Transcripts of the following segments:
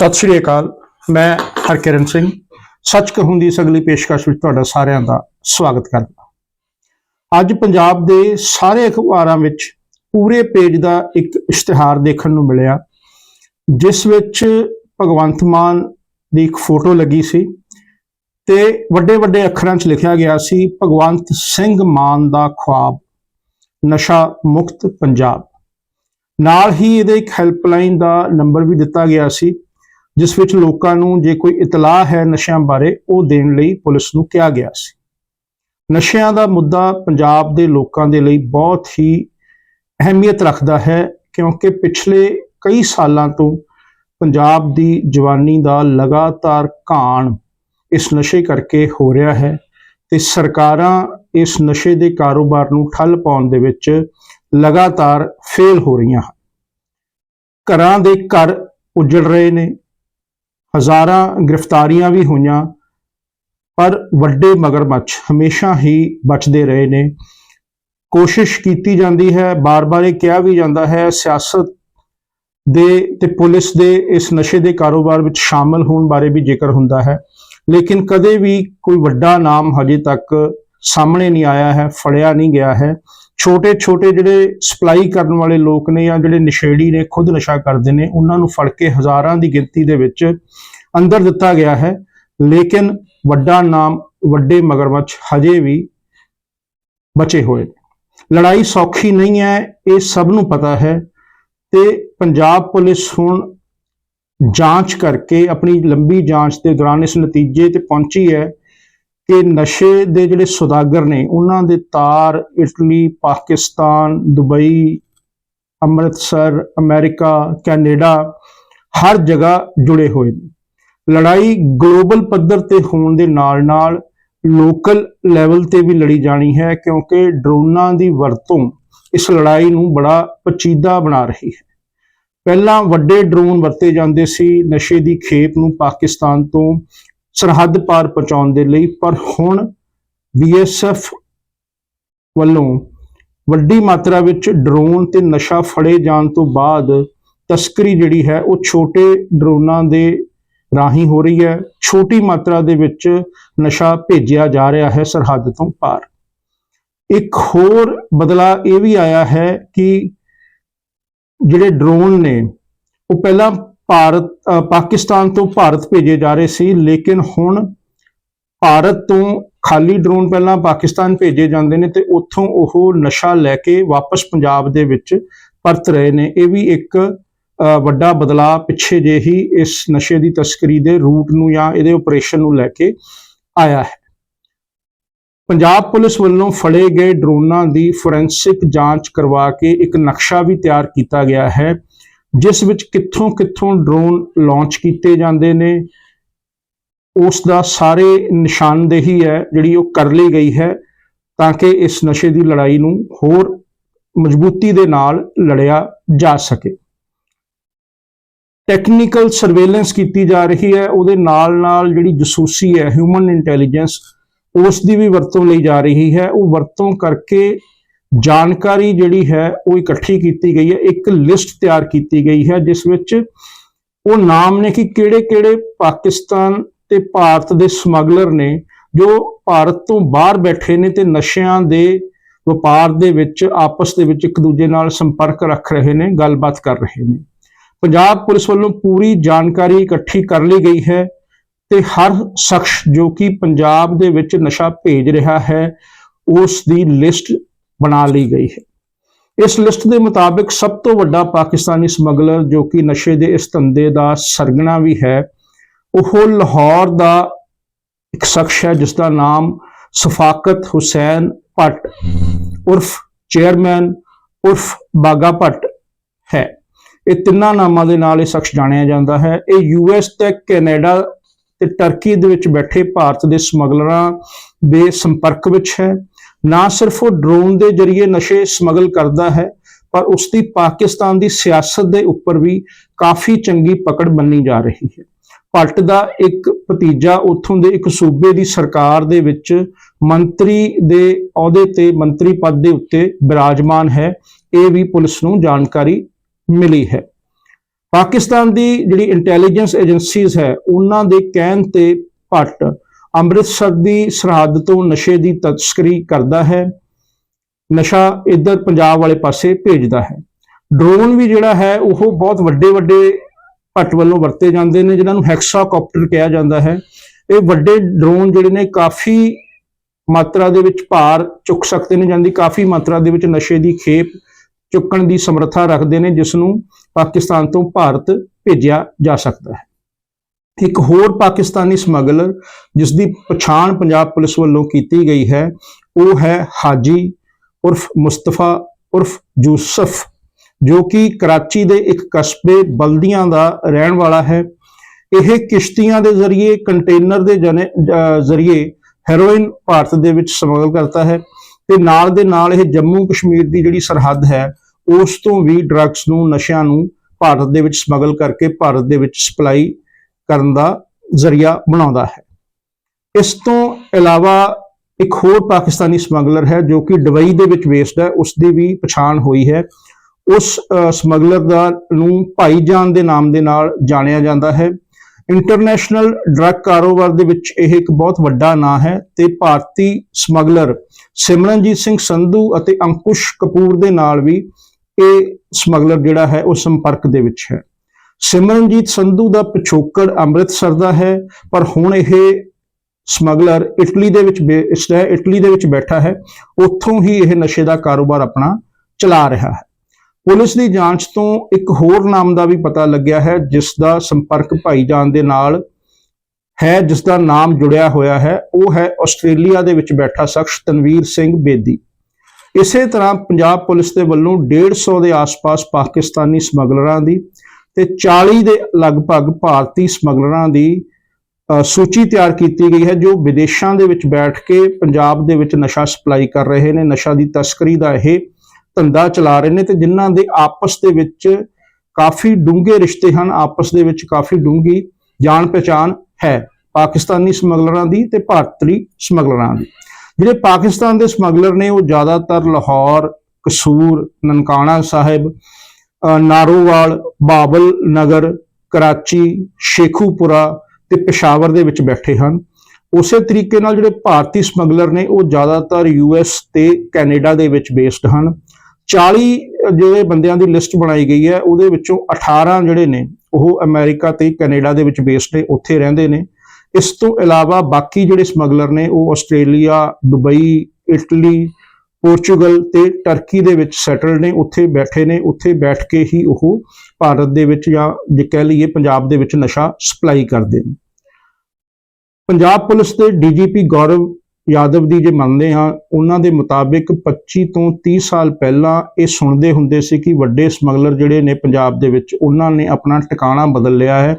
ਸਤਿ ਸ਼੍ਰੀ ਅਕਾਲ, ਮੈਂ ਹਰਕਿਰਨ ਸਿੰਘ। ਸੱਚ ਕਹੂੰ ਦੀ ਇਸ ਅਗਲੀ ਪੇਸ਼ਕਸ਼ ਵਿੱਚ ਤੁਹਾਡਾ ਸਾਰਿਆਂ ਦਾ ਸਵਾਗਤ ਕਰਦਾ ਅੱਜ ਪੰਜਾਬ ਦੇ ਸਾਰੇ ਅਖਬਾਰਾਂ ਵਿੱਚ ਪੂਰੇ ਪੇਜ ਦਾ ਇੱਕ ਇਸ਼ਤਿਹਾਰ ਦੇਖਣ ਨੂੰ ਮਿਲਿਆ, ਜਿਸ ਵਿੱਚ ਭਗਵੰਤ ਮਾਨ ਦੀ ਇੱਕ ਫੋਟੋ ਲੱਗੀ ਸੀ ਤੇ ਵੱਡੇ ਵੱਡੇ ਅੱਖਰਾਂ 'ਚ ਲਿਖਿਆ ਗਿਆ ਸੀ, ਭਗਵੰਤ ਸਿੰਘ ਮਾਨ ਦਾ ਖੁਆਬ, ਨਸ਼ਾ ਮੁਕਤ ਪੰਜਾਬ। ਨਾਲ ਹੀ ਇਹਦੇ ਇੱਕ ਹੈਲਪਲਾਈਨ ਦਾ ਨੰਬਰ ਵੀ ਦਿੱਤਾ ਗਿਆ ਸੀ ਜਿਸ ਵਿੱਚ ਲੋਕਾਂ ਨੂੰ ਜੇ ਕੋਈ ਇਤਲਾਹ ਹੈ ਨਸ਼ਿਆਂ ਬਾਰੇ, ਉਹ ਦੇਣ ਲਈ ਪੁਲਿਸ ਨੂੰ ਕਿਹਾ ਗਿਆ ਸੀ। ਨਸ਼ਿਆਂ ਦਾ ਮੁੱਦਾ ਪੰਜਾਬ ਦੇ ਲੋਕਾਂ ਦੇ ਲਈ ਬਹੁਤ ਹੀ ਅਹਿਮੀਅਤ ਰੱਖਦਾ ਹੈ, ਕਿਉਂਕਿ ਪਿਛਲੇ ਕਈ ਸਾਲਾਂ ਤੋਂ ਪੰਜਾਬ ਦੀ ਜਵਾਨੀ ਦਾ ਲਗਾਤਾਰ ਘਾਣ ਇਸ ਨਸ਼ੇ ਕਰਕੇ ਹੋ ਰਿਹਾ ਹੈ ਤੇ ਸਰਕਾਰਾਂ ਇਸ ਨਸ਼ੇ ਦੇ ਕਾਰੋਬਾਰ ਨੂੰ ਠੱਲ ਪਾਉਣ ਦੇ ਵਿੱਚ ਲਗਾਤਾਰ ਫੇਲ ਹੋ ਰਹੀਆਂ ਹਨ। ਘਰਾਂ ਦੇ ਘਰ ਉਜੜ ਰਹੇ ਨੇ ਹਜ਼ਾਰਾਂ ਗ੍ਰਿਫਤਾਰੀਆਂ ਵੀ ਹੋਈਆਂ, ਪਰ ਵੱਡੇ ਮਗਰਮੱਛ ਹਮੇਸ਼ਾ ਹੀ ਬਚਦੇ ਰਹੇ ਨੇ। ਕੋਸ਼ਿਸ਼ ਕੀਤੀ ਜਾਂਦੀ ਹੈ, ਬਾਰ-ਬਾਰ ਇਹ ਕਿਹਾ ਵੀ ਜਾਂਦਾ ਹੈ, ਸਿਆਸਤ ਦੇ ਤੇ ਪੁਲਿਸ ਦੇ ਇਸ ਨਸ਼ੇ ਦੇ ਕਾਰੋਬਾਰ ਵਿੱਚ ਸ਼ਾਮਲ ਹੋਣ ਬਾਰੇ ਵੀ ਜ਼ਿਕਰ ਹੁੰਦਾ ਹੈ, ਲੇਕਿਨ ਕਦੇ ਵੀ ਕੋਈ ਵੱਡਾ ਨਾਮ ਹਜੇ ਤੱਕ ਸਾਹਮਣੇ ਨਹੀਂ ਆਇਆ ਹੈ, ਫੜਿਆ ਨਹੀਂ ਗਿਆ ਹੈ। ਛੋਟੇ ਛੋਟੇ ਜਿਹੜੇ ਸਪਲਾਈ ਕਰਨ ਵਾਲੇ ਲੋਕ ਨੇ ਜਾਂ ਜਿਹੜੇ ਨਸ਼ੇੜੀ ਨੇ, ਖੁਦ ਨਸ਼ਾ ਕਰਦੇ ਨੇ, ਉਹਨਾਂ ਨੂੰ ਫੜ ਕੇ ਹਜ਼ਾਰਾਂ ਦੀ ਗਿਣਤੀ ਦੇ ਵਿੱਚ ਅੰਦਰ ਦਿੱਤਾ ਗਿਆ ਹੈ। ਲੇਕਿਨ ਵੱਡਾ ਨਾਮ, ਵੱਡੇ ਮਗਰਮੱਛ ਹਜੇ ਵੀ ਬਚੇ ਹੋਏ ਨੇ। ਲੜਾਈ ਸੌਖੀ ਨਹੀਂ ਹੈ, ਇਹ ਸਭ ਨੂੰ ਪਤਾ ਹੈ ਤੇ ਪੰਜਾਬ ਪੁਲਿਸ ਹੁਣ ਜਾਂਚ ਕਰਕੇ, ਆਪਣੀ ਲੰਬੀ ਜਾਂਚ ਦੇ ਦੌਰਾਨ ਇਸ ਨਤੀਜੇ ਤੇ ਪਹੁੰਚੀ ਹੈ ਕਿ ਨਸ਼ੇ ਦੇ ਜਿਹੜੇ ਸੁਦਾਗਰ ਨੇ, ਉਹਨਾਂ ਦੇ ਤਾਰ Italy, Pakistan, Dubai, Amritsar, America, Canada ਹਰ ਜਗ੍ਹਾ ਜੁੜੇ ਹੋਏ ਨੇ। ਲੜਾਈ ਗਲੋਬਲ ਪੱਧਰ ਤੇ ਹੋਣ ਦੇ ਨਾਲ-ਨਾਲ ਲੋਕਲ ਲੈਵਲ ਤੇ ਵੀ ਲੜੀ ਜਾਣੀ ਹੈ, ਕਿਉਂਕਿ ਡਰੋਨਾਂ ਦੀ ਵਰਤੋਂ ਇਸ ਲੜਾਈ ਨੂੰ ਬੜਾ ਪਚੀਦਾ ਬਣਾ ਰਹੀ ਹੈ। ਪਹਿਲਾਂ ਵੱਡੇ ਡਰੋਨ ਵਰਤੇ ਜਾਂਦੇ ਸੀ, ਨਸ਼ੇ ਦੀ ਖੇਪ ਨੂੰ ਪਾਕਿਸਤਾਨ ਤੋਂ ਸਰਹੱਦ ਪਾਰ ਪਹੁੰਚਾਉਣ ਦੇ ਲਈ, ਪਰ ਹੁਣ ਬੀਐਸਐਫ ਵੱਲੋਂ ਵੱਡੀ ਮਾਤਰਾ ਵਿੱਚ ਡਰੋਨ ਤੇ ਨਸ਼ਾ ਫੜੇ ਜਾਣ ਤੋਂ ਬਾਅਦ ਤਸਕਰੀ ਜਿਹੜੀ ਹੈ, ਉਹ ਛੋਟੇ ਡਰੋਨਾਂ ਦੇ ਰਾਹੀਂ ਹੋ ਰਹੀ ਹੈ। ਛੋਟੀ ਮਾਤਰਾ ਦੇ ਵਿੱਚ ਨਸ਼ਾ ਭੇਜਿਆ ਜਾ ਰਿਹਾ ਹੈ ਸਰਹੱਦ ਤੋਂ ਪਾਰ। ਇੱਕ ਹੋਰ ਬਦਲਾ ਇਹ ਵੀ ਆਇਆ ਹੈ ਕਿ ਜਿਹੜੇ ਡਰੋਨ ਨੇ, ਉਹ ਪਹਿਲਾਂ ਭਾਰਤ ਪਾਕਿਸਤਾਨ ਤੋਂ ਭਾਰਤ ਭੇਜੇ ਜਾ ਰਹੇ ਸੀ, ਲੇਕਿਨ ਹੁਣ ਭਾਰਤ ਤੋਂ ਖਾਲੀ ਡਰੋਨ ਪਹਿਲਾਂ ਪਾਕਿਸਤਾਨ ਭੇਜੇ ਜਾਂਦੇ ਨੇ ਤੇ ਉੱਥੋਂ ਉਹ ਨਸ਼ਾ ਲੈ ਕੇ ਵਾਪਸ ਪੰਜਾਬ ਦੇ ਵਿੱਚ ਪਰਤ ਰਹੇ ਨੇ। ਇਹ ਵੀ ਇੱਕ ਵੱਡਾ ਬਦਲਾਅ ਪਿੱਛੇ ਜੇ ਹੀ ਇਸ ਨਸ਼ੇ ਦੀ ਤਸਕਰੀ ਦੇ ਰੂਟ ਨੂੰ ਜਾਂ ਇਹਦੇ ਆਪਰੇਸ਼ਨ ਨੂੰ ਲੈ ਕੇ ਆਇਆ ਹੈ। ਪੰਜਾਬ ਪੁਲਿਸ ਵੱਲੋਂ ਫੜੇ ਗਏ ਡਰੋਨਾਂ ਦੀ ਫੋਰੈਂਸਿਕ ਜਾਂਚ ਕਰਵਾ ਕੇ ਇੱਕ ਨਕਸ਼ਾ ਵੀ ਤਿਆਰ ਕੀਤਾ ਗਿਆ ਹੈ। ਜਿਸ ਵਿੱਚ ਕਿੱਥੋਂ ਕਿੱਥੋਂ ਡਰੋਨ ਲਾਂਚ ਕੀਤੇ ਜਾਂਦੇ ਨੇ ਉਸ ਦਾ ਸਾਰੇ ਨਿਸ਼ਾਨਦੇਹੀ ਹੈ, ਜਿਹੜੀ ਉਹ ਕਰ ਲਈ ਗਈ ਹੈ, ਤਾਂ ਕਿ ਇਸ ਨਸ਼ੇ ਦੀ ਲੜਾਈ ਨੂੰ ਹੋਰ ਮਜ਼ਬੂਤੀ ਦੇ ਨਾਲ ਲੜਿਆ ਜਾ ਸਕੇ। ਟੈਕਨੀਕਲ ਸਰਵੇਲੈਂਸ ਕੀਤੀ ਜਾ ਰਹੀ ਹੈ, ਉਹਦੇ ਨਾਲ ਨਾਲ ਜਿਹੜੀ ਜਸੂਸੀ ਹੈ ਹਿਊਮਨ ਇੰਟੈਲੀਜੈਂਸ ਉਸ ਦੀ ਵੀ ਵਰਤੋਂ ਲਈ ਜਾ ਰਹੀ ਹੈ। ਉਹ ਵਰਤੋਂ ਕਰਕੇ ਜਾਣਕਾਰੀ ਜਿਹੜੀ ਹੈ ਉਹ ਇਕੱਠੀ ਕੀਤੀ ਗਈ ਹੈ, ਇੱਕ ਲਿਸਟ ਤਿਆਰ ਕੀਤੀ ਗਈ ਹੈ, ਜਿਸ ਵਿੱਚ ਉਹ ਨਾਮ ਨੇ ਕਿ ਕਿਹੜੇ-ਕਿਹੜੇ ਪਾਕਿਸਤਾਨ ਤੇ ਭਾਰਤ ਦੇ ਸਮਗਲਰ ਨੇ ਜੋ ਭਾਰਤ ਤੋਂ ਬਾਹਰ ਬੈਠੇ ਨੇ ਤੇ ਨਸ਼ਿਆਂ ਦੇ ਵਪਾਰ ਦੇ ਵਿੱਚ, ਆਪਸ ਦੇ ਵਿੱਚ ਇੱਕ ਦੂਜੇ ਨਾਲ ਸੰਪਰਕ ਰੱਖ ਰਹੇ ਨੇ, ਗੱਲਬਾਤ ਕਰ ਰਹੇ ਨੇ। ਪੰਜਾਬ ਪੁਲਿਸ ਵੱਲੋਂ ਪੂਰੀ ਜਾਣਕਾਰੀ ਇਕੱਠੀ ਕਰ ਲਈ ਗਈ ਹੈ ਤੇ ਹਰ ਸ਼ਖਸ ਜੋ ਕਿ ਪੰਜਾਬ ਦੇ ਵਿੱਚ ਨਸ਼ਾ ਭੇਜ ਰਿਹਾ ਹੈ, ਉਸ ਦੀ ਲਿਸਟ ਬਣਾ ਲਈ ਗਈ ਹੈ। ਇਸ ਲਿਸਟ ਦੇ ਮੁਤਾਬਿਕ ਸਭ ਤੋਂ ਵੱਡਾ ਪਾਕਿਸਤਾਨੀ ਸਮਗਲਰ ਜੋ ਕਿ ਨਸ਼ੇ ਦੇ ਇਸ ਧੰਦੇ ਦਾ ਸਰਗਣਾ ਵੀ ਹੈ, ਉਹ ਲਾਹੌਰ ਦਾ ਇੱਕ ਸ਼ਖਸ ਹੈ ਜਿਸ ਦਾ ਨਾਮ ਸਫਾਕਤ ਹੁਸੈਨ ਭੱਟ ਉਰਫ ਚੇਅਰਮੈਨ ਉਰਫ ਬਾਗਾ ਭੱਟ ਹੈ। ਇਹ ਤਿੰਨਾਂ ਨਾਮਾਂ ਦੇ ਨਾਲ ਇਹ ਸ਼ਖਸ ਜਾਣਿਆ ਜਾਂਦਾ ਹੈ। ਇਹ ਯੂਐਸ ਤੇ ਕੈਨੇਡਾ ਤੇ ਟਰਕੀ ਦੇ ਵਿੱਚ ਬੈਠੇ ਭਾਰਤ ਦੇ ਸਮਗਲਰਾਂ ਦੇ ਸੰਪਰਕ ਵਿੱਚ ਹੈ। ਨਾ ਸਿਰਫ ਉਹ ਡਰੋਨ ਦੇ ਜ਼ਰੀਏ ਨਸ਼ੇ ਸਮਗਲ ਕਰਦਾ ਹੈ, ਪਰ ਉਸ ਦੀ ਪਾਕਿਸਤਾਨ ਦੀ ਸਿਆਸਤ ਦੇ ਉੱਪਰ ਵੀ ਕਾਫੀ ਚੰਗੀ ਪਕੜ ਮੰਨੀ ਜਾ ਰਹੀ ਹੈ। ਭੱਟ ਦਾ ਇੱਕ ਭਤੀਜਾ ਉੱਥੋਂ ਦੇ ਇੱਕ ਸੂਬੇ ਦੀ ਸਰਕਾਰ ਦੇ ਵਿੱਚ ਮੰਤਰੀ ਦੇ ਅਹੁਦੇ ਤੇ ਮੰਤਰੀ ਪਦ ਦੇ ਉੱਤੇ ਬਿਰਾਜਮਾਨ ਹੈ, ਇਹ ਵੀ ਪੁਲਿਸ ਨੂੰ ਜਾਣਕਾਰੀ ਮਿਲੀ ਹੈ। ਪਾਕਿਸਤਾਨ ਦੀ ਜਿਹੜੀ ਇੰਟੈਲੀਜੈਂਸ ਏਜੰਸੀਜ਼ ਹੈ, ਉਹਨਾਂ ਦੇ ਕਹਿਣ ਤੇ ਭੱਟ ਅੰਮ੍ਰਿਤਸਰ ਦੀ ਸਰਹੱਦ ਤੋਂ ਨਸ਼ੇ ਦੀ ਤਸਕਰੀ ਕਰਦਾ ਹੈ। ਨਸ਼ਾ ਇੱਧਰ ਪੰਜਾਬ ਵਾਲੇ ਪਾਸੇ ਭੇਜਦਾ ਹੈ। ਡਰੋਨ ਵੀ ਜਿਹੜਾ ਹੈ, ਉਹ ਬਹੁਤ ਵੱਡੇ ਵੱਡੇ ਭੱਟ ਵੱਲੋਂ ਵਰਤੇ ਜਾਂਦੇ ਨੇ, ਜਿਨ੍ਹਾਂ ਨੂੰ ਹੈਕਸਾਕਾਪਟਰ ਕਿਹਾ ਜਾਂਦਾ ਹੈ। ਇਹ ਵੱਡੇ ਡਰੋਨ ਜਿਹੜੇ ਨੇ, ਕਾਫੀ ਮਾਤਰਾ ਦੇ ਵਿੱਚ ਭਾਰ ਚੁੱਕ ਸਕਦੇ ਨੇ ਜਾਂਦੀ ਕਾਫੀ ਮਾਤਰਾ ਦੇ ਵਿੱਚ ਨਸ਼ੇ ਦੀ ਖੇਪ ਚੁੱਕਣ ਦੀ ਸਮਰੱਥਾ ਰੱਖਦੇ ਨੇ, ਜਿਸ ਨੂੰ ਪਾਕਿਸਤਾਨ ਤੋਂ ਭਾਰਤ ਭੇਜਿਆ ਜਾ ਸਕਦਾ ਹੈ। ਇੱਕ ਹੋਰ ਪਾਕਿਸਤਾਨੀ ਸਮਗਲਰ ਜਿਸ ਦੀ ਪਛਾਣ ਪੰਜਾਬ ਪੁਲਿਸ ਵੱਲੋਂ ਕੀਤੀ ਗਈ ਹੈ, ਉਹ ਹੈ ਹਾਜੀ ਉਰਫ ਮੁਸਤਫਾ ਉਰਫ ਯੂਸਫ, ਜੋ ਕਿ ਕਰਾਚੀ ਦੇ ਇੱਕ ਕਸਬੇ ਬਲਦੀਆਂ ਦਾ ਰਹਿਣ ਵਾਲਾ ਹੈ। ਇਹ ਕਿਸ਼ਤੀਆਂ ਦੇ ਜ਼ਰੀਏ, ਕੰਟੇਨਰ ਦੇ ਜਨੇ- ਜ਼ਰੀਏ ਹੈਰੋਇਨ ਭਾਰਤ ਦੇ ਵਿੱਚ ਸਮਗਲ ਕਰਦਾ ਹੈ ਤੇ ਨਾਲ ਦੇ ਨਾਲ ਇਹ ਜੰਮੂ ਕਸ਼ਮੀਰ ਦੀ ਜਿਹੜੀ ਸਰਹੱਦ ਹੈ, ਉਸ ਤੋਂ ਵੀ ਡਰੱਗਸ ਨੂੰ, ਨਸ਼ਿਆਂ ਨੂੰ ਭਾਰਤ ਦੇ ਵਿੱਚ ਸਮਗਲ ਕਰਕੇ ਭਾਰਤ ਦੇ ਵਿੱਚ ਸਪਲਾਈ ਕਰਨ ਦਾ ਜ਼ਰੀਆ ਬਣਾਉਂਦਾ ਹੈ। ਇਸ ਤੋਂ ਇਲਾਵਾ ਇੱਕ ਹੋਰ ਪਾਕਿਸਤਾਨੀ ਸਮਗਲਰ ਹੈ ਜੋ ਕਿ ਦੁਬਈ ਦੇ ਵਿੱਚ ਬੇਸਡ ਹੈ ਉਸ ਦੀ ਵੀ ਪਛਾਣ ਹੋਈ ਹੈ। ਉਸ ਸਮਗਲਰ ਦਾ ਨੂੰ ਭਾਈਜਾਨ ਦੇ ਨਾਮ ਦੇ ਨਾਲ ਜਾਣਿਆ ਜਾਂਦਾ ਹੈ। ਇੰਟਰਨੈਸ਼ਨਲ ਡਰੱਗ ਕਾਰੋਬਾਰ ਦੇ ਵਿੱਚ ਇਹ ਇੱਕ ਬਹੁਤ ਵੱਡਾ ਨਾਂ ਹੈ ਤੇ ਭਾਰਤੀ ਸਮਗਲਰ ਸਿਮਰਨਜੀਤ ਸਿੰਘ ਸੰਧੂ ਅਤੇ ਅੰਕੁਸ਼ ਕਪੂਰ ਦੇ ਨਾਲ ਵੀ ਇਹ ਸਮਗਲਰ ਜਿਹੜਾ ਹੈ ਉਹ ਸੰਪਰਕ ਦੇ ਵਿੱਚ ਹੈ। ਸਿਮਰਨਜੀਤ ਸੰਧੂ ਦਾ ਪਿਛੋਕੜ ਅੰਮ੍ਰਿਤਸਰ ਦਾ ਹੈ, ਪਰ ਹੁਣ ਇਹ ਸਮਗਲਰ ਇਟਲੀ ਦੇ ਵਿੱਚ ਬੇਸਡ ਹੈ ਇਟਲੀ ਦੇ ਵਿੱਚ ਬੈਠਾ ਹੈ, ਉੱਥੋਂ ਹੀ ਇਹ ਨਸ਼ੇ ਦਾ ਕਾਰੋਬਾਰ ਆਪਣਾ ਚਲਾ ਰਿਹਾ ਹੈ। ਪੁਲਿਸ ਦੀ ਜਾਂਚ ਤੋਂ ਇੱਕ ਹੋਰ ਨਾਮ ਦਾ ਵੀ ਪਤਾ ਲੱਗਿਆ ਹੈ ਜਿਸ ਦਾ ਸੰਪਰਕ ਭਾਈਜਾਨ ਦੇ ਨਾਲ ਹੈ ਜਿਸ ਦਾ ਨਾਮ ਜੁੜਿਆ ਹੋਇਆ ਹੈ, ਉਹ ਹੈ ਆਸਟ੍ਰੇਲੀਆ ਦੇ ਵਿੱਚ ਬੈਠਾ ਸ਼ਖਸ ਤਨਵੀਰ ਸਿੰਘ ਬੇਦੀ। ਇਸੇ ਤਰ੍ਹਾਂ ਪੰਜਾਬ ਪੁਲਿਸ ਦੇ ਵੱਲੋਂ 150 ਦੇ ਆਸ-ਪਾਸ ਪਾਕਿਸਤਾਨੀ ਸਮਗਲਰਾਂ ਦੀ ਤੇ 40 ਦੇ ਲਗਭਗ ਭਾਰਤੀ ਸਮਗਲਰਾਂ ਦੀ ਸੂਚੀ ਤਿਆਰ ਕੀਤੀ ਗਈ ਹੈ, ਜੋ ਵਿਦੇਸ਼ਾਂ ਦੇ ਵਿੱਚ ਬੈਠ ਕੇ ਪੰਜਾਬ ਦੇ ਵਿੱਚ ਨਸ਼ਾ ਸਪਲਾਈ ਕਰ ਰਹੇ ਨੇ, ਨਸ਼ਾ ਦੀ ਤਸਕਰੀ ਦਾ ਇਹ ਧੰਦਾ ਚਲਾ ਰਹੇ ਨੇ ਤੇ ਜਿਨ੍ਹਾਂ ਦੇ ਆਪਸ ਦੇ ਵਿੱਚ ਕਾਫੀ ਡੂੰਘੇ ਰਿਸ਼ਤੇ ਹਨ, ਆਪਸ ਦੇ ਵਿੱਚ ਕਾਫੀ ਡੂੰਘੀ ਜਾਣ ਪਛਾਣ ਹੈ, ਪਾਕਿਸਤਾਨੀ ਸਮਗਲਰਾਂ ਦੀ ਤੇ ਭਾਰਤੀ ਸਮਗਲਰਾਂ ਦੀ। ਜਿਹੜੇ ਪਾਕਿਸਤਾਨ ਦੇ ਸਮਗਲਰ ਨੇ, ਉਹ ਜ਼ਿਆਦਾਤਰ ਲਾਹੌਰ, ਕਸੂਰ, ਨਨਕਾਣਾ ਸਾਹਿਬ ਨਾਰੋਵਾਲ, ਬਾਬਲ ਨਗਰ, ਕਰਾਚੀ, ਸ਼ੇਖੂਪੁਰਾ ਤੇ ਪਸ਼ਾਵਰ ਦੇ ਵਿੱਚ ਬੈਠੇ ਹਨ। ਉਸੇ ਤਰੀਕੇ ਨਾਲ ਜਿਹੜੇ ਭਾਰਤੀ ਸਮਗਲਰ ਨੇ, ਉਹ ਜ਼ਿਆਦਾਤਰ ਯੂਐਸ ਤੇ ਕੈਨੇਡਾ ਦੇ ਵਿੱਚ ਬੇਸਡ ਹਨ। 40 ਜਿਹੜੇ ਬੰਦਿਆਂ ਦੀ ਲਿਸਟ ਬਣਾਈ ਗਈ ਹੈ, ਉਹਦੇ ਵਿੱਚੋਂ 18 ਜਿਹੜੇ ਨੇ, ਉਹ ਅਮਰੀਕਾ ਤੇ ਕੈਨੇਡਾ ਦੇ ਵਿੱਚ ਬੇਸਡ ਨੇ, ਉੱਥੇ ਰਹਿੰਦੇ ਨੇ। ਇਸ ਤੋਂ ਇਲਾਵਾ ਬਾਕੀ ਜਿਹੜੇ ਸਮਗਲਰ ਨੇ, ਉਹ ਆਸਟ੍ਰੇਲੀਆ, ਦੁਬਈ, ਇਟਲੀ ਪੋਰਚੁਗਲ ਤੇ ਟਰਕੀ ਦੇ ਵਿੱਚ ਸੈਟਲ ਨੇ, ਉੱਥੇ ਬੈਠੇ ਨੇ, ਉੱਥੇ ਬੈਠ ਕੇ ਹੀ ਉਹ ਭਾਰਤ ਦੇ ਵਿੱਚ ਜਾਂ ਜੇ ਕਹਿ ਲਈਏ ਪੰਜਾਬ ਦੇ ਵਿੱਚ ਨਸ਼ਾ ਸਪਲਾਈ ਕਰਦੇ ਨੇ। ਪੰਜਾਬ ਪੁਲਿਸ ਦੇ ਡੀਜੀਪੀ ਗੌਰਵ ਯਾਦਵ ਦੀ ਜੇ ਮੰਨਦੇ ਹਾਂ, ਉਹਨਾਂ ਦੇ ਮੁਤਾਬਿਕ 25 ਤੋਂ 30 ਸਾਲ ਪਹਿਲਾਂ ਇਹ ਸੁਣਦੇ ਹੁੰਦੇ ਸੀ ਕਿ ਵੱਡੇ ਸਮਗਲਰ ਜਿਹੜੇ ਨੇ ਪੰਜਾਬ ਦੇ ਵਿੱਚ, ਉਹਨਾਂ ਨੇ ਆਪਣਾ ਟਿਕਾਣਾ ਬਦਲ ਲਿਆ ਹੈ।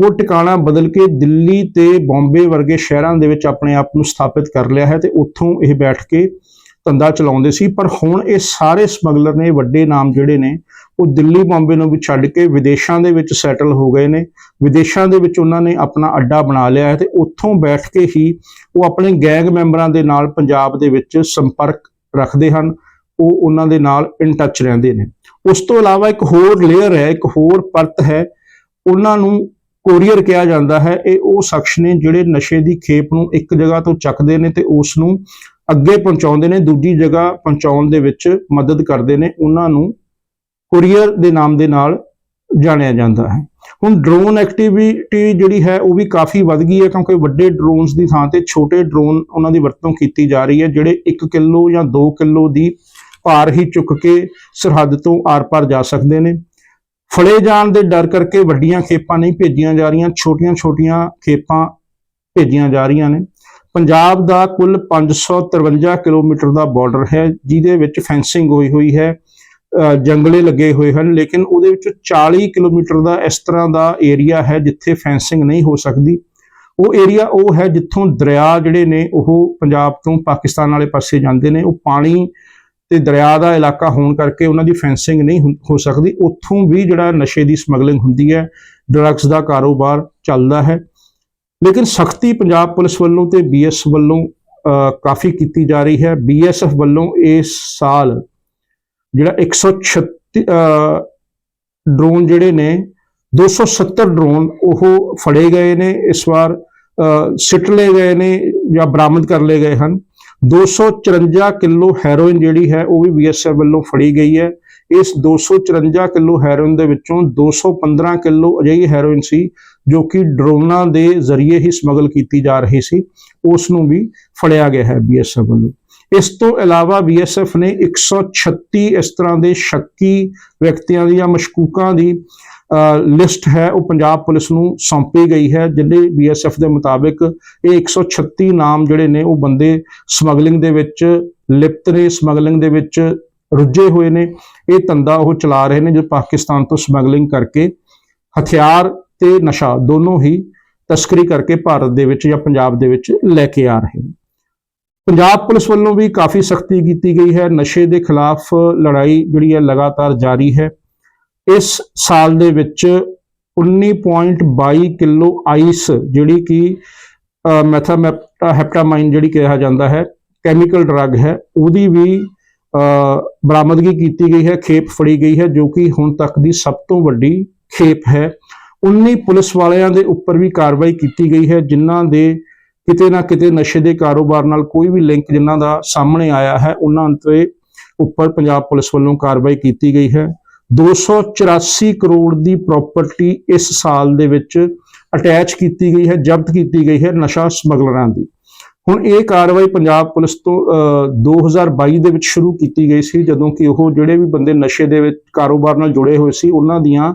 ਉਹ ਟਿਕਾਣਾ ਬਦਲ ਕੇ ਦਿੱਲੀ ਤੇ ਬੰਬੇ ਵਰਗੇ ਸ਼ਹਿਰਾਂ ਦੇ ਵਿੱਚ ਆਪਣੇ ਆਪ ਨੂੰ ਸਥਾਪਿਤ ਕਰ ਲਿਆ ਹੈ ਤੇ ਉੱਥੋਂ ਇਹ ਬੈਠ ਕੇ ਧੰਦਾ ਚਲਾਉਂਦੇ ਸੀ, ਪਰ ਹੁਣ ਇਹ ਸਾਰੇ ਸਮਗਲਰ ਨੇ, ਵੱਡੇ ਨਾਮ ਜਿਹੜੇ ਨੇ, ਉਹ ਦਿੱਲੀ, ਬੰਬੇ ਨੂੰ ਵੀ ਛੱਡ ਕੇ ਵਿਦੇਸ਼ਾਂ ਦੇ ਵਿੱਚ ਸੈਟਲ ਹੋ ਗਏ ਨੇ। ਵਿਦੇਸ਼ਾਂ ਦੇ ਵਿੱਚ ਉਹਨਾਂ ਨੇ ਆਪਣਾ ਅੱਡਾ ਬਣਾ ਲਿਆ ਹੈ ਤੇ ਉੱਥੋਂ ਬੈਠ ਕੇ ਹੀ ਉਹ ਆਪਣੇ ਗੈਂਗ ਮੈਂਬਰਾਂ ਦੇ ਨਾਲ ਪੰਜਾਬ ਦੇ ਵਿੱਚ ਸੰਪਰਕ ਰੱਖਦੇ ਹਨ। ਉਹ ਉਹਨਾਂ ਦੇ ਨਾਲ ਇਨ ਟੱਚ ਰਹਿੰਦੇ ਨੇ। ਉਸ ਤੋਂ ਇਲਾਵਾ ਇੱਕ ਹੋਰ ਲੇਅਰ ਹੈ, ਇੱਕ ਹੋਰ ਪਰਤ ਹੈ, ਉਹਨਾਂ ਨੂੰ ਕੋਰੀਅਰ ਕਿਹਾ ਜਾਂਦਾ ਹੈ। ਇਹ ਉਹ ਸ਼ਖਸ ਨੇ ਜਿਹੜੇ ਨਸ਼ੇ ਦੀ ਖੇਪ ਨੂੰ ਇੱਕ ਜਗ੍ਹਾ ਤੋਂ ਚੱਕਦੇ ਨੇ ਤੇ ਉਸ ਨੂੰ ਅੱਗੇ ਪਹੁੰਚਾਉਂਦੇ ਨੇ, ਦੂਜੀ ਜਗ੍ਹਾ ਪਹੁੰਚਾਉਣ ਦੇ ਵਿੱਚ ਮਦਦ ਕਰਦੇ ਨੇ, ਉਹਨਾਂ ਨੂੰ ਕੁਰੀਅਰ ਦੇ ਨਾਮ ਦੇ ਨਾਲ ਜਾਣਿਆ ਜਾਂਦਾ ਹੈ। ਹੁਣ ਡਰੋਨ ਐਕਟੀਵਿਟੀ ਜਿਹੜੀ ਹੈ, ਉਹ ਵੀ ਕਾਫੀ ਵੱਧ ਗਈ ਹੈ, ਕਿਉਂਕਿ ਵੱਡੇ ਡਰੋਨਸ ਦੀ ਥਾਂ ਤੇ ਛੋਟੇ ਡਰੋਨ ਉਹਨਾਂ ਦੀ ਵਰਤੋਂ ਕੀਤੀ ਜਾ ਰਹੀ ਹੈ, ਜਿਹੜੇ 1 ਕਿਲੋ ਜਾਂ 2 ਕਿਲੋ ਦੀ ਭਾਰ ਹੀ ਚੁੱਕ ਕੇ ਸਰਹੱਦ ਤੋਂ ਆਰ-ਪਾਰ ਜਾ ਸਕਦੇ ਨੇ। ਫੜੇ ਜਾਣ ਦੇ ਡਰ ਕਰਕੇ ਵੱਡੀਆਂ ਖੇਪਾਂ ਨਹੀਂ ਭੇਜੀਆਂ ਜਾ ਰਹੀਆਂ, ਛੋਟੀਆਂ-ਛੋਟੀਆਂ ਖੇਪਾਂ ਭੇਜੀਆਂ ਜਾ ਰਹੀਆਂ ਨੇ। ਪੰਜਾਬ ਦਾ ਕੁੱਲ 553 ਕਿਲੋਮੀਟਰ ਦਾ ਬਾਰਡਰ ਹੈ, ਜਿਹਦੇ ਵਿੱਚ ਫੈਂਸਿੰਗ ਹੋਈ ਹੋਈ ਹੈ ਜੰਗਲੇ ਲੱਗੇ ਹੋਏ ਹਨ, ਲੇਕਿਨ ਉਹਦੇ ਵਿੱਚ 40 ਕਿਲੋਮੀਟਰ ਦਾ ਇਸ ਤਰ੍ਹਾਂ ਦਾ ਏਰੀਆ ਹੈ ਜਿੱਥੇ ਫੈਂਸਿੰਗ ਨਹੀਂ ਹੋ ਸਕਦੀ। ਉਹ ਏਰੀਆ ਉਹ ਹੈ ਜਿੱਥੋਂ ਦਰਿਆ ਜਿਹੜੇ ਨੇ, ਉਹ ਪੰਜਾਬ ਤੋਂ ਪਾਕਿਸਤਾਨ ਵਾਲੇ ਪਾਸੇ ਜਾਂਦੇ ਨੇ। ਉਹ ਪਾਣੀ ਤੇ ਦਰਿਆ ਦਾ ਇਲਾਕਾ ਹੋਣ ਕਰਕੇ ਉਹਨਾਂ ਦੀ ਫੈਂਸਿੰਗ ਨਹੀਂ ਹੁੰ- ਹੋ ਸਕਦੀ। ਉੱਥੋਂ ਵੀ ਜਿਹੜਾ ਨਸ਼ੇ ਦੀ ਸਮਗਲਿੰਗ ਹੁੰਦੀ ਹੈ, ਡਰੱਗਸ ਦਾ ਕਾਰੋਬਾਰ ਚੱਲਦਾ ਹੈ। ਲੇਕਿਨ ਸਖਤੀ ਪੰਜਾਬ ਪੁਲਿਸ ਵੱਲੋਂ ਤੇ ਬੀਐਸ ਵੱਲੋਂ ਅ, ਕਾਫੀ ਕੀਤੀ ਜਾ ਰਹੀ ਹੈ। ਬੀਐਸਐਫ ਵੱਲੋਂ ਇਸ ਸਾਲ ਜਿਹੜਾ 136 ਅ, ਡਰੋਨ ਜਿਹੜੇ ਨੇ 270 ਡਰੋਨ ਉਹ ਫੜੇ ਗਏ ਨੇ। ਇਸ ਵਾਰ ਅ, ਸਿੱਟ ਲਏ ਗਏ ਨੇ ਜਾਂ ਬਰਾਮਦ ਕਰ ਲਏ ਗਏ ਹਨ। 254 ਕਿਲੋ ਹੈਰੋਇਨ ਜਿਹੜੀ ਹੈ ਉਹ ਵੀ ਬੀਐਸਐਫ ਵੱਲੋਂ ਫੜੀ ਗਈ ਹੈ। ਇਸ 254 ਕਿਲੋ ਹੈਰੋਇਨ ਦੇ ਵਿੱਚੋਂ 215 ਕਿਲੋ ਅਜਿਹੀ ਹੈਰੋਇਨ ਸੀ ਜੋ ਕਿ ਡਰੋਨਾਂ ਦੇ ਜ਼ਰੀਏ ਹੀ ਸਮਗਲ ਕੀਤੀ ਜਾ ਰਹੀ ਸੀ ਉਸ ਨੂੰ ਵੀ ਫੜਿਆ ਗਿਆ ਹੈ ਬੀਐਸਐਫ ਵੱਲੋਂ। ਇਸ ਤੋਂ ਇਲਾਵਾ ਬੀਐਸਐਫ ਨੇ 136 ਇਸ ਤਰ੍ਹਾਂ ਦੇ ਸ਼ੱਕੀ ਵਿਅਕਤੀਆਂ ਦੀ ਜਾਂ ਮਸ਼ਕੂਕਾਂ ਦੀ ਲਿਸਟ ਹੈ, ਉਹ ਪੰਜਾਬ ਪੁਲਿਸ ਨੂੰ ਸੌਂਪੀ ਗਈ ਹੈ ਜਿਹਦੇ ਬੀਐਸਐਫ ਦੇ ਮੁਤਾਬਿਕ ਇਹ 136 ਨਾਮ ਜਿਹੜੇ ਨੇ, ਉਹ ਬੰਦੇ ਸਮਗਲਿੰਗ ਦੇ ਵਿੱਚ, ਲਿਪਤ ਨੇ, ਸਮਗਲਿੰਗ ਦੇ ਵਿੱਚ ਰੁੱਝੇ ਹੋਏ ਨੇ। ਇਹ ਧੰਦਾ ਉਹ ਚਲਾ ਰਹੇ ਨੇ ਜੋ ਪਾਕਿਸਤਾਨ ਤੋਂ ਸਮਗਲਿੰਗ ਕਰਕੇ ਹਥਿਆਰ ਤੇ ਨਸ਼ਾ ਦੋਨੋਂ ਹੀ ਤਸਕਰੀ ਕਰਕੇ ਭਾਰਤ ਦੇ ਵਿੱਚ ਜਾਂ ਪੰਜਾਬ ਦੇ ਵਿੱਚ ਲੈ ਕੇ ਆ ਰਹੇ ਨੇ। ਪੰਜਾਬ ਪੁਲਿਸ ਵੱਲੋਂ ਵੀ ਕਾਫੀ ਸਖਤੀ ਕੀਤੀ ਗਈ ਹੈ। ਨਸ਼ੇ ਦੇ ਖਿਲਾਫ ਲੜਾਈ ਜਿਹੜੀ ਹੈ ਲਗਾਤਾਰ ਜਾਰੀ ਹੈ। ਇਸ ਸਾਲ ਦੇ ਵਿੱਚ 19.22 ਕਿਲੋ ਆਈਸ ਜਿਹੜੀ ਕਿ ਮੈਥਾਮੈਪਟਾਮਾਈਨ ਜਿਹੜੀ ਕਿਹਾ ਜਾਂਦਾ ਹੈ ਕੈਮੀਕਲ ਡਰੱਗ ਹੈ ਉਹਦੀ ਵੀ ਅ, ਬਰਾਮਦਗੀ ਕੀਤੀ ਗਈ ਹੈ ਖੇਪ ਫੜੀ ਗਈ ਹੈ ਜੋ ਕਿ ਹੁਣ ਤੱਕ ਦੀ ਸਭ ਤੋਂ ਵੱਡੀ ਖੇਪ ਹੈ। 19 ਪੁਲਿਸ ਵਾਲਿਆਂ ਦੇ ਉੱਪਰ ਵੀ ਕਾਰਵਾਈ ਕੀਤੀ ਗਈ ਹੈ ਜਿਨ੍ਹਾਂ ਦੇ ਕਿਤੇ ਨਾ ਕਿਤੇ ਨਸ਼ੇ ਦੇ ਕਾਰੋਬਾਰ ਨਾਲ ਕੋਈ ਵੀ ਲਿੰਕ ਜਿਨ੍ਹਾਂ ਦਾ ਸਾਹਮਣੇ ਆਇਆ ਹੈ ਉਹਨਾਂ ਤੇ ਉੱਪਰ ਪੰਜਾਬ ਪੁਲਿਸ ਵੱਲੋਂ ਕਾਰਵਾਈ ਕੀਤੀ ਗਈ ਹੈ। 284 ਕਰੋੜ ਦੀ ਪ੍ਰਾਪਰਟੀ ਇਸ ਸਾਲ ਦੇ ਵਿੱਚ ਅਟੈਚ ਕੀਤੀ ਗਈ ਹੈ ਜ਼ਬਤ ਕੀਤੀ ਗਈ ਹੈ ਨਸ਼ਾ ਸਮਗਲਰਾਂ ਦੀ। ਹੁਣ ਇਹ ਕਾਰਵਾਈ ਪੰਜਾਬ ਪੁਲਿਸ ਤੋਂ ਅ, 2022 ਦੇ ਵਿੱਚ ਸ਼ੁਰੂ ਕੀਤੀ ਗਈ ਸੀ ਜਦੋਂ ਕਿ ਉਹ ਜਿਹੜੇ ਵੀ ਬੰਦੇ ਨਸ਼ੇ ਦੇ ਵਿੱਚ ਕਾਰੋਬਾਰ ਨਾਲ ਜੁੜੇ ਹੋਏ ਸੀ ਉਹਨਾਂ ਦੀਆਂ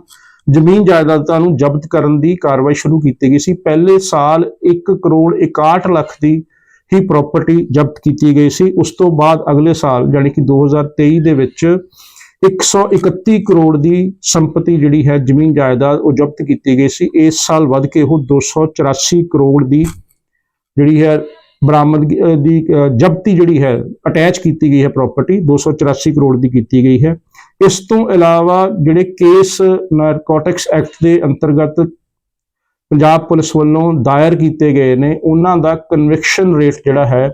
ਜ਼ਮੀਨ ਜਾਇਦਾਦਾਂ ਨੂੰ ਜ਼ਬਤ ਕਰਨ ਦੀ ਕਾਰਵਾਈ ਸ਼ੁਰੂ ਕੀਤੀ ਗਈ ਸੀ। ਪਹਿਲੇ ਸਾਲ 1 ਕਰੋੜ 61 ਲੱਖ ਦੀ ਹੀ ਪ੍ਰਾਪਰਟੀ ਜ਼ਬਤ ਕੀਤੀ ਗਈ ਸੀ। ਉਸ ਤੋਂ ਬਾਅਦ ਅਗਲੇ ਸਾਲ ਯਾਨੀ ਕਿ 2023 ਦੇ ਵਿੱਚ 131 ਕਰੋੜ ਦੀ ਸੰਪਤੀ ਜਿਹੜੀ ਹੈ, ਜ਼ਮੀਨ ਜਾਇਦਾਦ ਉਹ ਜ਼ਬਤ ਕੀਤੀ ਗਈ ਸੀ। ਇਸ ਸਾਲ ਵੱਧ ਕੇ ਉਹ 284 ਕਰੋੜ ਦੀ ਜਿਹੜੀ ਹੈ ਬਰਾਮਦਗੀ ਦੀ ਜ਼ਬਤੀ ਜਿਹੜੀ ਹੈ ਅਟੈਚ ਕੀਤੀ ਗਈ ਹੈ ਪ੍ਰਾਪਰਟੀ 284 ਕਰੋੜ ਦੀ ਕੀਤੀ ਗਈ ਹੈ। ਇਸ ਤੋਂ ਇਲਾਵਾ ਜਿਹੜੇ ਕੇਸ ਨਾਰਕੋਟਿਕਸ ਐਕਟ ਦੇ ਅੰਤਰਗਤ ਪੰਜਾਬ ਪੁਲਿਸ ਵੱਲੋਂ ਦਾਇਰ ਕੀਤੇ ਗਏ ਨੇ, ਉਹਨਾਂ ਦਾ ਕਨਵਿਕਸ਼ਨ ਰੇਟ ਜਿਹੜਾ ਹੈ,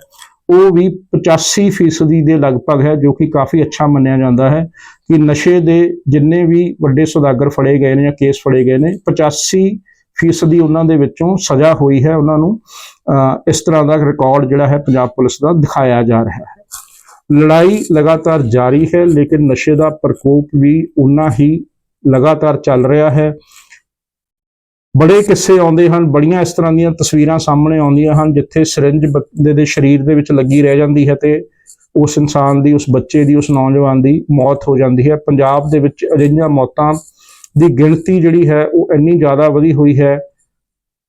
ਉਹ ਵੀ 85% ਫੀਸਦੀ ਦੇ ਲਗਭਗ ਹੈ, ਜੋ ਕਿ ਕਾਫੀ ਅੱਛਾ ਮੰਨਿਆ ਜਾਂਦਾ ਹੈ ਕਿ ਨਸ਼ੇ ਦੇ ਜਿੰਨੇ ਵੀ ਵੱਡੇ ਸੌਦਾਗਰ ਫੜੇ ਗਏ ਨੇ ਜਾਂ ਕੇਸ ਫੜੇ ਗਏ ਨੇ 85% ਫੀਸਦੀ ਉਹਨਾਂ ਦੇ ਵਿੱਚੋਂ ਸਜ਼ਾ ਹੋਈ ਹੈ, ਉਹਨਾਂ ਨੂੰ, ਅਹ, ਇਸ ਤਰ੍ਹਾਂ ਦਾ ਰਿਕਾਰਡ ਜਿਹੜਾ ਹੈ ਪੰਜਾਬ ਪੁਲਿਸ ਦਾ ਦਿਖਾਇਆ ਜਾ ਰਿਹਾ ਹੈ। ਲੜਾਈ ਲਗਾਤਾਰ ਜਾਰੀ ਹੈ, ਲੇਕਿਨ ਨਸ਼ੇ ਦਾ ਪ੍ਰਕੋਪ ਵੀ ਉਨਾ ਹੀ ਲਗਾਤਾਰ ਚੱਲ ਰਿਹਾ ਹੈ। ਬੜੇ ਕਿੱਸੇ ਆਉਂਦੇ ਹਨ, ਬੜੀਆਂ ਇਸ ਤਰ੍ਹਾਂ ਦੀਆਂ ਤਸਵੀਰਾਂ ਸਾਹਮਣੇ ਆਉਂਦੀਆਂ ਹਨ, ਜਿੱਥੇ ਸਿਰਿੰਜ ਬੰਦੇ ਦੇ ਸਰੀਰ ਦੇ ਵਿੱਚ ਲੱਗੀ ਰਹਿ ਜਾਂਦੀ ਹੈ ਤੇ ਉਸ ਇਨਸਾਨ ਦੀ, ਉਸ ਬੱਚੇ ਦੀ, ਉਸ ਨੌਜਵਾਨ ਦੀ ਮੌਤ ਹੋ ਜਾਂਦੀ ਹੈ। ਪੰਜਾਬ ਦੇ ਵਿੱਚ ਅਜਿਹੀਆਂ ਮੌਤਾਂ ਦੀ ਗਿਣਤੀ ਜਿਹੜੀ ਹੈ ਉਹ ਇੰਨੀ ਜ਼ਿਆਦਾ ਵਧੀ ਹੋਈ ਹੈ।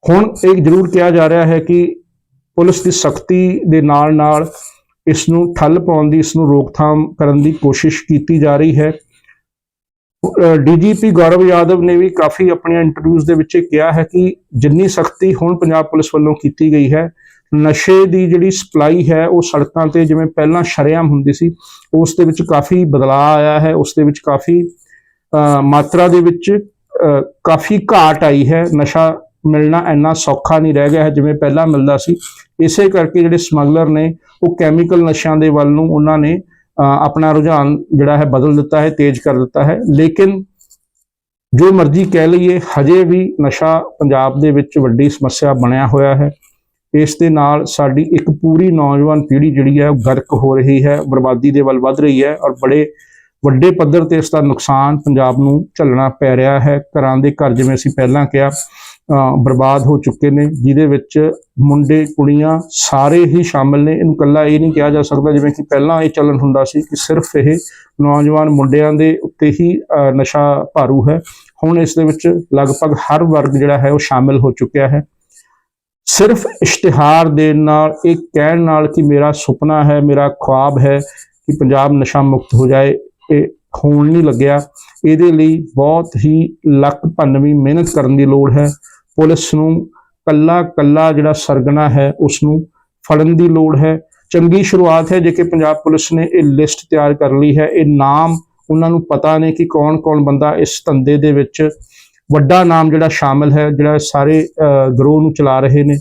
ਹੁਣ ਇਹ ਜ਼ਰੂਰ ਕਿਹਾ ਜਾ ਰਿਹਾ ਹੈ ਕਿ ਪੁਲਿਸ ਦੀ ਸਖਤੀ ਦੇ ਨਾਲ ਨਾਲ ਇਸ ਨੂੰ ਠੱਲ ਪਾਉਣ ਦੀ ਇਸ ਨੂੰ ਰੋਕਥਾਮ ਕਰਨ ਦੀ ਕੋਸ਼ਿਸ਼ ਕੀਤੀ ਜਾ ਰਹੀ ਹੈ। ਡੀਜੀਪੀ ਗੌਰਵ ਯਾਦਵ ਨੇ ਵੀ ਕਾਫੀ ਆਪਣੀਆਂ ਇੰਟਰਵਿਊਜ਼ ਦੇ ਵਿੱਚ ਇਹ ਕਿਹਾ ਹੈ ਕਿ ਜਿੰਨੀ ਸਖਤੀ ਹੁਣ ਪੰਜਾਬ ਪੁਲਿਸ ਵੱਲੋਂ ਕੀਤੀ ਗਈ ਹੈ, ਨਸ਼ੇ ਦੀ ਜਿਹੜੀ ਸਪਲਾਈ ਹੈ, ਉਹ ਸੜਕਾਂ ਤੇ ਜਿਵੇਂ ਪਹਿਲਾਂ ਸ਼ਰੇਆਮ ਹੁੰਦੀ ਸੀ, ਉਸ ਦੇ ਵਿੱਚ ਕਾਫੀ ਬਦਲਾਅ ਆਇਆ ਹੈ, ਉਸ ਦੇ ਵਿੱਚ ਕਾਫੀ ਮਾਤਰਾ ਦੇ ਵਿੱਚ ਕਾਫੀ ਘਾਟ ਆਈ ਹੈ। ਨਸ਼ਾ ਮਿਲਣਾ ਇੰਨਾ ਸੌਖਾ ਨਹੀਂ ਰਹਿ ਗਿਆ ਹੈ ਜਿਵੇਂ ਪਹਿਲਾਂ ਮਿਲਦਾ ਸੀ। ਇਸੇ ਕਰਕੇ ਜਿਹੜੇ ਸਮਗਲਰ ਨੇ ਉਹ ਕੈਮੀਕਲ ਨਸ਼ਿਆਂ ਦੇ ਵੱਲ ਨੂੰ ਉਹਨਾਂ ਨੇ ਅ, ਆਪਣਾ ਰੁਝਾਨ ਜਿਹੜਾ ਹੈ ਬਦਲ ਦਿੱਤਾ ਹੈ ਤੇਜ਼ ਕਰ ਦਿੱਤਾ ਹੈ। ਲੇਕਿਨ ਜੋ ਮਰਜ਼ੀ ਕਹਿ ਲਈਏ ਹਜੇ ਵੀ ਨਸ਼ਾ ਪੰਜਾਬ ਦੇ ਵਿੱਚ ਵੱਡੀ ਸਮੱਸਿਆ ਬਣਿਆ ਹੋਇਆ ਹੈ। ਇਸ ਦੇ ਨਾਲ ਸਾਡੀ ਇੱਕ ਪੂਰੀ ਨੌਜਵਾਨ ਪੀੜ੍ਹੀ ਜਿਹੜੀ ਹੈ ਉਹ ਗਰਕ ਹੋ ਰਹੀ ਹੈ ਬਰਬਾਦੀ ਦੇ ਵੱਲ ਵੱਧ ਰਹੀ ਹੈ ਔਰ ਬੜੇ ਵੱਡੇ ਪੱਧਰ ਤੇ ਇਸ ਦਾ ਨੁਕਸਾਨ ਪੰਜਾਬ ਨੂੰ ਝੱਲਣਾ ਪੈ ਰਿਹਾ ਹੈ। ਘਰਾਂ ਦੇ ਘਰ ਜਿਵੇਂ ਅਸੀਂ ਪਹਿਲਾਂ ਕਿਹਾ ਬਰਬਾਦ ਹੋ ਚੁੱਕੇ ਨੇ, ਜਿਹਦੇ ਵਿੱਚ ਮੁੰਡੇ, ਕੁੜੀਆਂ ਸਾਰੇ ਹੀ ਸ਼ਾਮਲ ਨੇ। ਇਹਨੂੰ ਕੱਲਾ ਇਹ ਨਹੀਂ ਕਿਹਾ ਜਾ ਸਕਦਾ ਜਿਵੇਂ ਕਿ ਪਹਿਲਾਂ ਇਹ ਚੱਲਣ ਹੁੰਦਾ ਸੀ ਕਿ ਸਿਰਫ ਇਹ ਨੌਜਵਾਨ ਮੁੰਡਿਆਂ ਦੇ ਉੱਤੇ ਹੀ ਨਸ਼ਾ ਭਾਰੂ ਹੈ। ਹੁਣ ਇਸ ਦੇ ਵਿੱਚ ਲਗਭਗ ਹਰ ਵਰਗ ਜਿਹੜਾ ਹੈ ਉਹ ਸ਼ਾਮਿਲ ਹੋ ਚੁੱਕਿਆ ਹੈ। ਸਿਰਫ ਇਸ਼ਤਿਹਾਰ ਦੇਣ ਨਾਲ ਇਹ ਕਹਿਣ ਨਾਲ ਕਿ ਮੇਰਾ ਸੁਪਨਾ ਹੈ, ਮੇਰਾ ਖੁਆਬ ਹੈ ਕਿ ਪੰਜਾਬ ਨਸ਼ਾ ਮੁਕਤ ਹੋ ਜਾਏ। ਇਹ ਹੋਣ ਨਹੀਂ ਲੱਗਿਆ। ਇਹਦੇ ਲਈ ਬਹੁਤ ਹੀ ਲੱਕ ਭੰਨਵੀਂ ਮਿਹਨਤ ਕਰਨ ਦੀ ਲੋੜ ਹੈ। ਪੁਲਿਸ ਨੂੰ ਕੱਲਾ ਕੱਲਾ ਜਿਹੜਾ ਸਰਗਨਾ ਹੈ ਉਸ ਨੂੰ ਫੜਨ ਦੀ ਲੋੜ ਹੈ। ਚੰਗੀ ਸ਼ੁਰੂਆਤ ਹੈ ਜੇ ਕਿ ਪੰਜਾਬ ਪੁਲਿਸ ਨੇ ਇਹ ਲਿਸਟ ਤਿਆਰ ਕਰ ਲਈ ਹੈ। ਇਹ ਨਾਮ ਉਹਨਾਂ ਨੂੰ ਪਤਾ ਨੇ ਕਿ ਕੌਣ-ਕੌਣ ਬੰਦਾ ਇਸ ਧੰਦੇ ਦੇ ਵਿੱਚ ਵੱਡਾ ਨਾਮ ਜਿਹੜਾ ਸ਼ਾਮਿਲ ਹੈ ਜਿਹੜਾ ਸਾਰੇ ਅਹ, ਗਰੋਹ ਨੂੰ ਚਲਾ ਰਹੇ ਨੇ।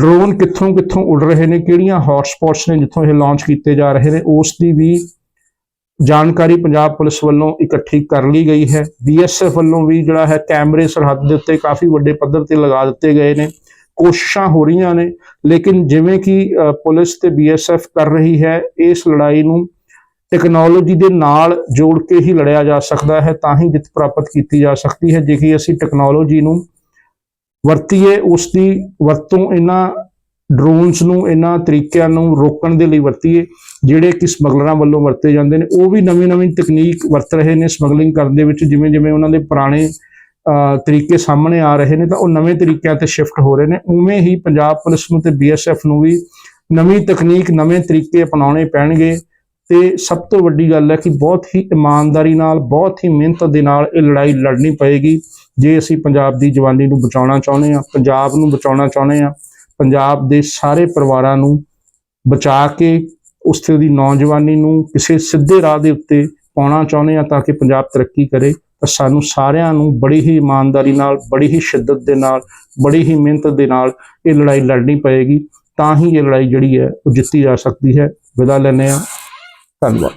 ਡਰੋਨ ਕਿੱਥੋਂ ਕਿੱਥੋਂ ਉੱਡ ਰਹੇ ਨੇ ਕਿਹੜੀਆਂ ਹੌਟਸਪੌਟਸ ਨੇ ਜਿੱਥੋਂ ਇਹ ਲਾਂਚ ਕੀਤੇ ਜਾ ਰਹੇ ਨੇ ਉਸ ਦੀ ਵੀ ਜਾਣਕਾਰੀ ਪੰਜਾਬ ਪੁਲਿਸ ਵੱਲੋਂ ਇਕੱਠੀ ਕਰ ਲਈ ਗਈ ਹੈ। ਬੀਐਸਐਫ ਵੱਲੋਂ ਵੀ ਜਿਹੜਾ ਹੈ ਕੈਮਰੇ ਸਰਹੱਦ ਦੇ ਉੱਤੇ ਕਾਫੀ ਵੱਡੇ ਪੱਧਰ ਤੇ ਲਗਾ ਦਿੱਤੇ ਗਏ ਨੇ। ਕੋਸ਼ਿਸ਼ਾਂ ਹੋ ਰਹੀਆਂ ਨੇ ਲੇਕਿਨ ਜਿਵੇਂ ਕਿ ਅ, ਪੁਲਿਸ ਤੇ ਬੀਐਸਐਫ ਕਰ ਰਹੀ ਹੈ ਇਸ ਲੜਾਈ ਨੂੰ ਟੈਕਨੋਲੋਜੀ ਦੇ ਨਾਲ ਜੋੜ ਕੇ ਹੀ ਲੜਿਆ ਜਾ ਸਕਦਾ ਹੈ ਤਾਂ ਹੀ ਜਿੱਤ ਪ੍ਰਾਪਤ ਕੀਤੀ ਜਾ ਸਕਦੀ ਹੈ। ਜੇ ਕਿ ਅਸੀਂ ਟੈਕਨੋਲੋਜੀ ਨੂੰ ਵਰਤੀਏ ਉਸ ਦੀ ਵਰਤੋਂ ਇਹਨਾਂ ਡਰੋਨਸ ਨੂੰ, ਇਹਨਾਂ ਤਰੀਕਿਆਂ ਨੂੰ ਰੋਕਣ ਦੇ ਲਈ ਵਰਤੀਏ, ਜਿਹੜੇ ਕਿ ਸਮਗਲਰਾਂ ਵੱਲੋਂ ਵਰਤੇ ਜਾਂਦੇ ਨੇ। ਉਹ ਵੀ ਨਵੀਂ ਨਵੀਂ ਤਕਨੀਕ ਵਰਤ ਰਹੇ ਨੇ ਸਮਗਲਿੰਗ ਕਰਨ ਦੇ ਵਿੱਚ, ਜਿਵੇਂ ਜਿਵੇਂ ਉਹਨਾਂ ਦੇ ਪੁਰਾਣੇ ਤਰੀਕੇ ਸਾਹਮਣੇ ਆ ਰਹੇ ਨੇ, ਤਾਂ ਉਹ ਨਵੇਂ ਤਰੀਕਿਆਂ ਤੇ ਸ਼ਿਫਟ ਹੋ ਰਹੇ ਨੇ। ਉਵੇਂ ਹੀ ਪੰਜਾਬ ਪੁਲਿਸ ਨੂੰ ਤੇ ਬੀਐਸਐਫ ਨੂੰ ਵੀ ਨਵੀਂ ਤਕਨੀਕ, ਨਵੇਂ ਤਰੀਕੇ ਅਪਣਾਉਣੇ ਪੈਣਗੇ। ਤੇ ਸਭ ਤੋਂ ਵੱਡੀ ਗੱਲ ਹੈ ਕਿ ਬਹੁਤ ਹੀ ਇਮਾਨਦਾਰੀ ਨਾਲ, ਬਹੁਤ ਹੀ ਮਿਹਨਤ ਦੇ ਨਾਲ ਇਹ ਲੜਾਈ ਲੜਨੀ ਪਏਗੀ। ਜੇ ਅਸੀਂ ਪੰਜਾਬ ਦੀ ਜਵਾਨੀ ਨੂੰ ਬਚਾਉਣਾ ਚਾਹੁੰਦੇ ਹਾਂ, ਪੰਜਾਬ ਨੂੰ ਬਚਾਉਣਾ ਚਾਹੁੰਦੇ ਹਾਂ ਪੰਜਾਬ ਦੇ ਸਾਰੇ ਪਰਿਵਾਰਾਂ ਨੂੰ ਬਚਾ ਕੇ ਉਸ ਤੇ ਦੀ ਨੌਜਵਾਨੀ ਨੂੰ ਕਿਸੇ ਸਿੱਧੇ ਰਾਹ ਦੇ ਉੱਤੇ ਪਾਉਣਾ ਚਾਹੁੰਦੇ ਹਾਂ ਤਾਂ ਕਿ ਪੰਜਾਬ ਤਰੱਕੀ ਕਰੇ, ਤਾਂ ਸਾਨੂੰ ਸਾਰਿਆਂ ਨੂੰ ਬੜੀ ਹੀ ਇਮਾਨਦਾਰੀ ਨਾਲ, ਬੜੀ ਹੀ ਸ਼ਿੱਦਤ ਦੇ ਨਾਲ, ਬੜੀ ਹੀ ਮਿਹਨਤ ਦੇ ਨਾਲ ਇਹ ਲੜਾਈ ਲੜਨੀ ਪਏਗੀ, ਤਾਂ ਹੀ ਇਹ ਲੜਾਈ ਜਿਹੜੀ ਹੈ ਉਹ ਜਿੱਤੀ ਜਾ ਸਕਦੀ ਹੈ। ਵਿਦਾ ਲੈਂਦੇ ਹਾਂ। ਧੰਨਵਾਦ।